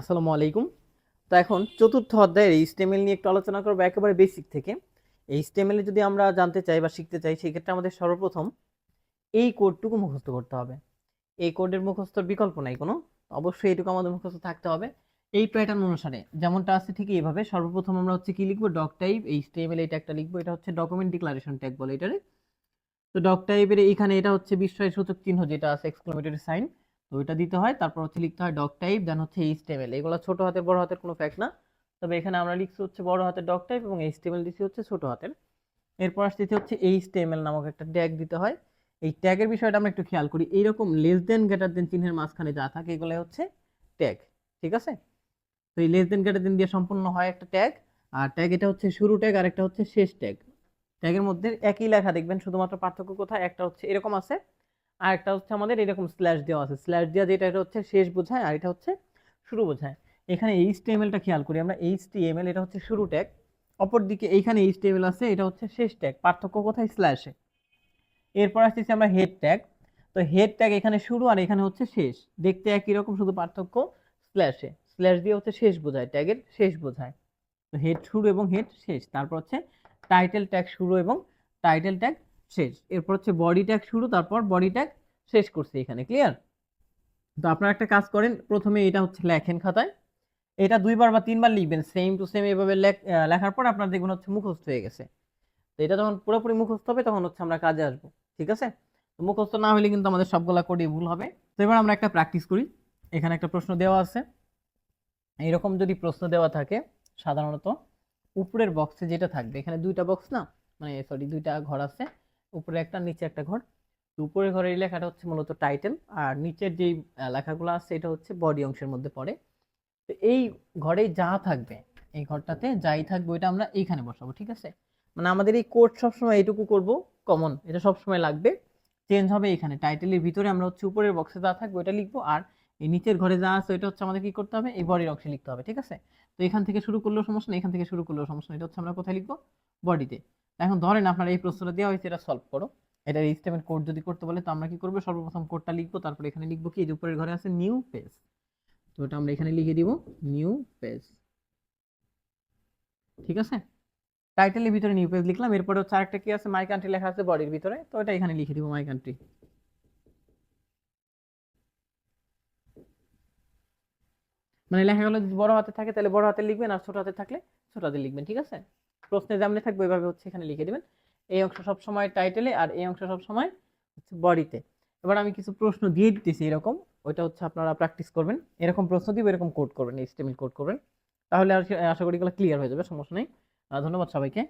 আসসালামু আলাইকুম। তো এখন চতুর্থ অধ্যায়ের এইচটিএমএল নিয়ে একটু আলোচনা করব একেবারে বেসিক থেকে। এইচটিএমএল যদি আমরা জানতে চাই বা শিখতে চাই সেক্ষেত্রে আমাদের সর্বপ্রথম এই কোডটুকু মুখস্থ করতে হবে। এই কোডের মুখস্থর বিকল্প নাই কোনো অবশ্যই এইটুকু আমাদের মুখস্থ থাকতে হবে। এই প্যাটার্ন অনুসারে যেমনটা আছে ঠিক এইভাবে, সর্বপ্রথম আমরা হচ্ছে কি লিখব? ডক টাইপ এই এইচটিএমএল এটা একটা লিখব, এটা হচ্ছে ডকুমেন্ট ডিক্লারেশন ট্যাগ বলে এটারে। তো ডক টাইপের এখানে এটা হচ্ছে বিস্ময় সূচক চিহ্ন যেটা আছে এক্সক্লোমেটরি সাইন তো ওইটা দিতে হয়, তারপর হচ্ছে লিখতে হয় ডক টাইপ দেন হচ্ছে এইচটিএমএল এগুলো ছোট হাতের, বড় হাতের কোনো ফ্যাক্ট না। তবে এখানে আমরা লিখছি হচ্ছে বড় হাতের ডক টাইপ এবং এইচটিএমএল দিচ্ছি হচ্ছে ছোট হাতের। এরপর আসতেছে হচ্ছে এইচটিএমএল নামক একটা ট্যাগ দিতে হয়। এই ট্যাগের বিষয়টা আমরা একটু খেয়াল করি। এইরকম লেস দেন গ্রেটার দেন চিহ্নের মাঝখানে যা থাকে এগুলো হচ্ছে ট্যাগ ঠিক আছে? তো এই লেস দেন গ্রেটার দেন দিয়ে সম্পূর্ণ হয় একটা ট্যাগ আর ট্যাগ এটা হচ্ছে শুরু ট্যাগ আর একটা হচ্ছে শেষ ট্যাগ ট্যাগের মধ্যে একই লেখা দেখবেন, শুধুমাত্র পার্থক্য কোথায়? একটা হচ্ছে এরকম আছে আর একটা হচ্ছে আমাদের এরকম স্ল্যাশ দেওয়া আছে। স্ল্যাশ দেওয়া যেটা, এটা হচ্ছে শেষ বোঝায় আর এটা হচ্ছে শুরু বোঝায়। এখানে এইচটিএমএলটা খেয়াল করি আমরা। এইচটিএমএল এটা হচ্ছে শুরু ট্যাগ অপরদিকে এইখানে এইচটিএমএল আছে, এটা হচ্ছে শেষ ট্যাগ পার্থক্য কোথায়? স্ল্যাশে এরপর আসতেছি আমরা হেড ট্যাগ তো হেড ট্যাগ এখানে শুরু আর এখানে হচ্ছে শেষ। দেখতে একই রকম, শুধু পার্থক্য স্ল্যাশে স্ল্যাশ দিয়ে হচ্ছে শেষ বোঝায় ট্যাগের শেষ বোঝায়। তো হেড শুরু এবং হেড শেষ। তারপর হচ্ছে টাইটেল ট্যাগ শুরু এবং টাইটেল ট্যাগ শেষ। এরপর হচ্ছে বডি ট্যাগ শুরু, তারপর বডি ট্যাগ শেষ করছে এখানে ক্লিয়ার তো আপনারা একটা কাজ করেন, প্রথমে এটা হচ্ছে লেখেন খাতায়। এটা দুইবার বা তিনবার লিখবেন সেম টু সেম এভাবে লেখ- লেখার পর আপনার দেখবেন হচ্ছে মুখস্থ হয়ে গেছে। তো এটা যখন পুরোপুরি মুখস্থ হবে, তখন হচ্ছে আমরা কাজে আসব, ঠিক আছে? মুখস্থ না হলে কিন্তু আমাদের সবগুলা কোডই ভুল হবে। তো এবার আমরা একটা প্র্যাকটিস করি। এখানে একটা প্রশ্ন দেওয়া আছে। এইরকম যদি প্রশ্ন দেওয়া থাকে, সাধারণত উপরের বক্সে যেটা থাকবে, এখানে দুইটা বক্স না? মানে সরি দুইটা ঘর আছে। উপরে একটা, নিচে একটা ঘর। তো উপরের ঘরের এই লেখাটা হচ্ছে মূলত টাইটেল আর নিচের যেই লেখাগুলো আছে এটা হচ্ছে বডি অংশের মধ্যে পড়ে। তো এই ঘরে যা থাকবে, এই ঘরটাতে যাই থাকবে, ওইটা আমরা এইখানে বসাবো, ঠিক আছে? মানে আমাদের এই কোড সবসময় এইটুকু করব কমন এটা সবসময় লাগবে। চেঞ্জ হবে এখানে টাইটেলের ভিতরে আমরা হচ্ছে উপরের বক্সে যা থাকবে ওইটা লিখব, আর এই নিচের ঘরে যা আছে ওইটা হচ্ছে আমাদের কি করতে হবে? এই বডির অংশে লিখতে হবে, ঠিক আছে? তো এখান থেকে শুরু করলেও সমস্যা নেই, এখান থেকে শুরু করলেও সমস্যা এটা হচ্ছে আমরা কোথায় লিখব? বডিতে এখন ধরেন আপনার এই প্রশ্নটা দেওয়া হয়েছে, এটা সলভ করো। এটা স্টেটমেন্ট কোড যদি করতে বলে, তো আমরা কি করব? সর্বপ্রথম কোডটা লিখব, তারপরে এখানে লিখব কি? এই উপরের ঘরে আছে নিউ পেজ তো এটা আমরা এখানে লিখে দিব নিউ পেজ ঠিক আছে? টাইটেলের ভিতরে নিউ পেজ লিখলাম, এরপরে হচ্ছে আরেকটা কি আছে? মাই কান্ট্রি লেখা আছে বডির ভিতরে, তো এটা এখানে লিখে দিব মাই কান্ট্রি মানে লেখাগুলো যদি বড় হাতে থাকে, তাহলে বড় হাতে লিখবেন, আর ছোট হাতে থাকলে ছোট হাতে লিখবেন, ঠিক আছে? প্রশ্নে যেমন থাকবে ওইভাবে হচ্ছে এখানে লিখে দিবেন। এই অংশ সব সময় টাইটেলে আর এই অংশ সব সময় হচ্ছে বডিতে এবার আমি কিছু প্রশ্ন দিয়ে দিতেছি এরকম, ওইটা হচ্ছে আপনারা প্র্যাকটিস করবেন। এরকম প্রশ্ন দিব এরকম কোড করবেন স্টেমিল কোড করবেন। তাহলে আর আশা করি এগুলো ক্লিয়ার হয়ে যাবে, সমস্যা নেই। ধন্যবাদ সবাইকে।